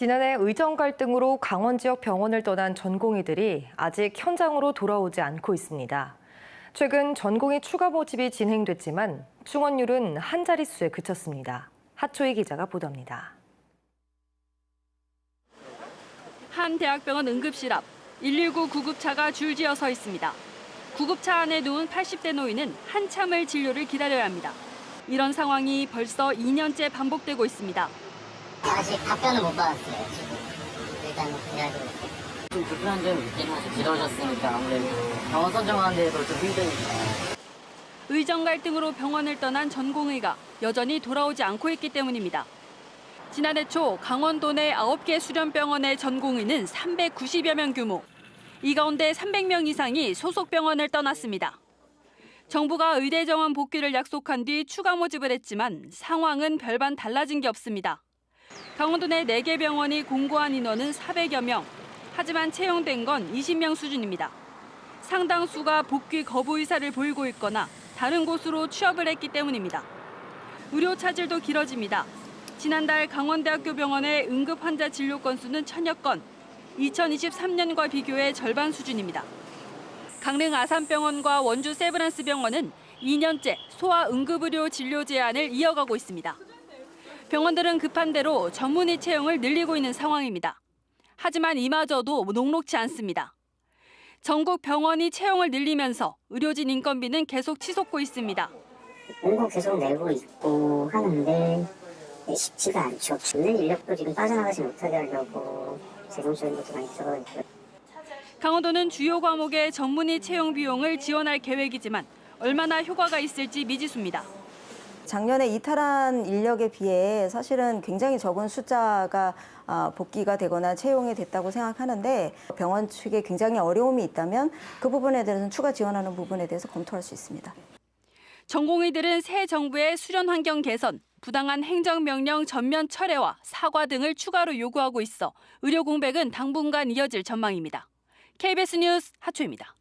지난해 의정 갈등으로 강원 지역 병원을 떠난 전공의들이 아직 현장으로 돌아오지 않고 있습니다. 최근 전공의 추가 모집이 진행됐지만 충원율은 한 자릿수에 그쳤습니다. 하초희 기자가 보도합니다. 한 대학병원 응급실 앞 119 구급차가 줄지어 서 있습니다. 구급차 안에 누운 80대 노인은 한참을 진료를 기다려야 합니다. 이런 상황이 벌써 2년째 반복되고 있습니다. 아직 답변을 못 받았어요, 지금. 일단 기다리고 있어요. 좀 불편한 점이 있긴 하죠. 길어졌으니까 아무래도 병원 선정하는 데도 좀 힘드니까. 의정 갈등으로 병원을 떠난 전공의가 여전히 돌아오지 않고 있기 때문입니다. 지난해 초 강원도 내 9개 수련병원의 전공의는 390여 명 규모. 이 가운데 300명 이상이 소속 병원을 떠났습니다. 정부가 의대 정원 복귀를 약속한 뒤 추가 모집을 했지만 상황은 별반 달라진 게 없습니다. 강원도 내 4개 병원이 공고한 인원은 400여 명. 하지만 채용된 건 20명 수준입니다. 상당수가 복귀 거부 의사를 보이고 있거나 다른 곳으로 취업을 했기 때문입니다. 의료 차질도 길어집니다. 지난달 강원대학교 병원의 응급 환자 진료 건수는 천여 건, 2023년과 비교해 절반 수준입니다. 강릉 아산병원과 원주 세브란스 병원은 2년째 소아 응급의료 진료 제한을 이어가고 있습니다. 병원들은 급한 대로 전문의 채용을 늘리고 있는 상황입니다. 하지만 이마저도 녹록치 않습니다. 전국 병원이 채용을 늘리면서 의료진 인건비는 계속 치솟고 있습니다. 공고 계속 내고 있고 하는데 쉽지가 않죠. 있는 인력도 지금 빠져나가지 못하게 하려고 재정적인 것도 많이 들어가 있고요. 강원도는 주요 과목의 전문의 채용 비용을 지원할 계획이지만 얼마나 효과가 있을지 미지수입니다. 작년에 이탈한 인력에 비해 사실은 굉장히 적은 숫자가 아, 복귀가 되거나 채용이 됐다고 생각하는데 병원 측에 굉장히 어려움이 있다면 그 부분에 대해서는 추가 지원하는 부분에 대해서 검토할 수 있습니다. 전공의들은 새 정부의 수련 환경 개선, 부당한 행정명령 전면 철회와 사과 등을 추가로 요구하고 있어 의료 공백은 당분간 이어질 전망입니다. KBS 뉴스 하초입니다.